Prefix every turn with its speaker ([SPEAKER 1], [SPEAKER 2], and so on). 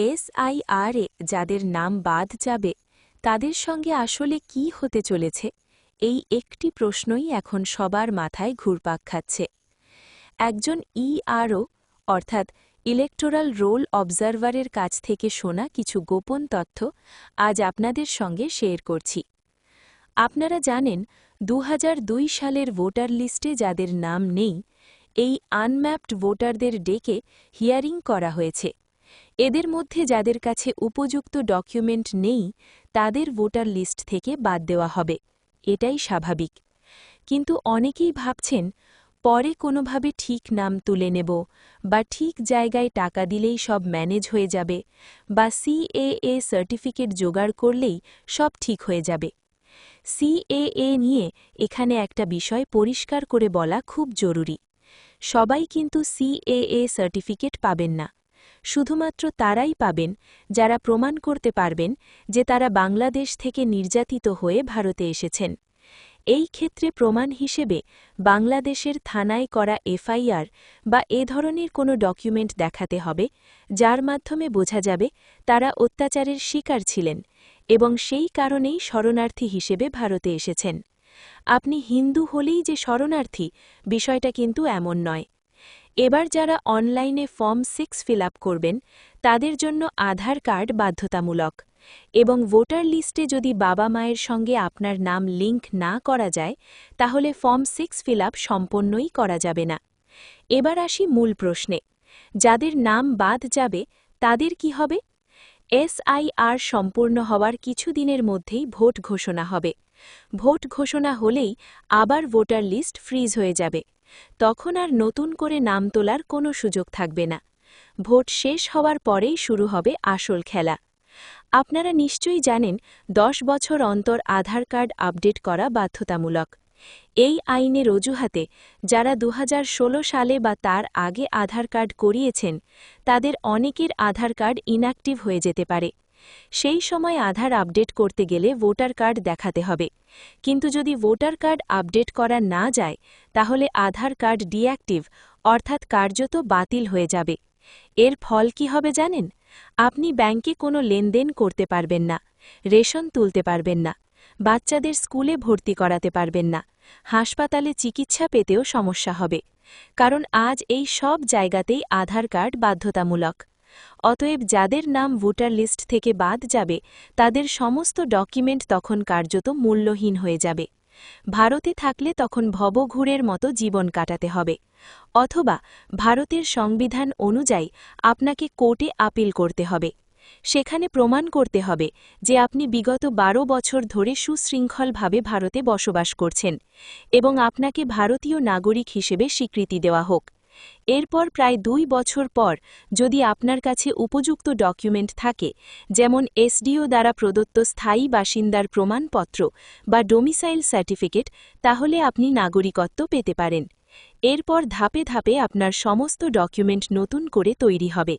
[SPEAKER 1] এসআইআরে যাদের নাম বাদ যাবে, তাদের সঙ্গে আসলে কি হতে চলেছে? এই একটি প্রশ্নই এখন সবার মাথায় ঘুরপাক খাচ্ছে। একজন ইআরও অর্থাৎ ইলেকটোরাল রোল অবজারভারের কাছ থেকে শোনা কিছু গোপন তথ্য আজ আপনাদের সঙ্গে শেয়ার করছি। আপনারা জানেন দু হাজার দুই সালের ভোটার লিস্টে যাদের নাম নেই, এই আনম্যাপড ভোটারদের ডেকে হিয়ারিং করা হয়েছে। এদের মধ্যে যাদের কাছে উপযুক্ত ডকুমেন্ট নেই, তাদের ভোটার লিস্ট থেকে বাদ দেওয়া হবে। এটাই স্বাভাবিক। কিন্তু অনেকেই ভাবছেন, পরে কোনোভাবে ঠিক নাম তুলে নেব বা ঠিক জায়গায় টাকা দিলেই সব ম্যানেজ হয়ে যাবে বা সিএএ সার্টিফিকেট জোগাড় করলেই সব ঠিক হয়ে যাবে। সিএএ নিয়ে এখানে একটা বিষয় পরিষ্কার করে বলা খুব জরুরি। সবাই কিন্তু সিএএ সার্টিফিকেট পাবেন না। শুধুমাত্র তারাই পাবেন যারা প্রমাণ করতে পারবেন যে তারা বাংলাদেশ থেকে নির্যাতিত হয়ে ভারতে এসেছেন। এই ক্ষেত্রে প্রমাণ হিসেবে বাংলাদেশের থানায় করা এফআইআর বা এ ধরনের কোনো ডকুমেন্ট দেখাতে হবে, যার মাধ্যমে বোঝা যাবে তারা অত্যাচারের শিকার ছিলেন এবং সেই কারণেই শরণার্থী হিসেবে ভারতে এসেছেন। আপনি হিন্দু হলেই যে শরণার্থী, বিষয়টা কিন্তু এমন নয়। এবার যারা অনলাইনে ফর্ম সিক্স ফিল করবেন, তাদের জন্য আধার কার্ড বাধ্যতামূলক। এবং ভোটার লিস্টে যদি বাবা মায়ের সঙ্গে আপনার নাম লিঙ্ক না করা যায়, তাহলে ফর্ম সিক্স ফিল সম্পন্নই করা যাবে না। এবার আসি মূল প্রশ্নে। যাদের নাম বাদ যাবে, তাদের কি হবে? এসআইআর সম্পূর্ণ হওয়ার কিছুদিনের মধ্যেই ভোট ঘোষণা হবে। ভোট ঘোষণা হলেই আবার ভোটার লিস্ট ফ্রিজ হয়ে যাবে। তখন আর নতুন করে নাম তোলার কোনো সুযোগ থাকবে না। ভোট শেষ হওয়ার পরেই শুরু হবে আসল খেলা। আপনারা নিশ্চয়ই জানেন, দশ বছর অন্তর আধার কার্ড আপডেট করা বাধ্যতামূলক। এই আইনের অজুহাতে যারা দু হাজার ষোলো সালে বা তার আগে আধার কার্ড করিয়েছেন, তাদের অনেকের আধার কার্ড ইনঅ্যাক্টিভ হয়ে যেতে পারে। সেই সময় আধার আপডেট করতে গেলে ভোটার কার্ড দেখাতে হবে। কিন্তু যদি ভোটার কার্ড আপডেট করা না যায়, তাহলে আধার কার্ড ডিঅ্যাক্টিভ, অর্থাৎ কার্যত বাতিল হয়ে যাবে। এর ফল কি হবে জানেন? আপনি ব্যাংকে কোনো লেনদেন করতে পারবেন না, রেশন তুলতে পারবেন না, বাচ্চাদের স্কুলে ভর্তি করাতে পারবেন না, হাসপাতালে চিকিৎসা পেতেও সমস্যা হবে। কারণ আজ এই সব জায়গাতেই আধার কার্ড বাধ্যতামূলক। অতএব যাদের নাম ভোটার লিস্ট থেকে বাদ যাবে, তাদের সমস্ত ডকুমেন্ট তখন কার্যত মূল্যহীন হয়ে যাবে। ভারতে থাকলে তখন ভবঘুরের মতো জীবন কাটাতে হবে। অথবা ভারতের সংবিধান অনুযায়ী আপনাকে কোর্টে আপিল করতে হবে। সেখানে প্রমাণ করতে হবে যে আপনি বিগত বারো বছর ধরে সুশৃঙ্খলভাবে ভারতে বসবাস করছেন এবং আপনাকে ভারতীয় নাগরিক হিসেবে স্বীকৃতি দেওয়া হোক। এরপর প্রায় দুই বছর পর যদি আপনার কাছে উপযুক্ত ডকুমেন্ট থাকে, যেমন এসডিও দ্বারা প্রদত্ত স্থায়ী বাসিন্দার প্রমাণপত্র বা ডোমিসাইল সার্টিফিকেট, তাহলে আপনি নাগরিকত্ব পেতে পারেন। এরপর ধাপে ধাপে আপনার সমস্ত ডকুমেন্ট নতুন করে তৈরি হবে।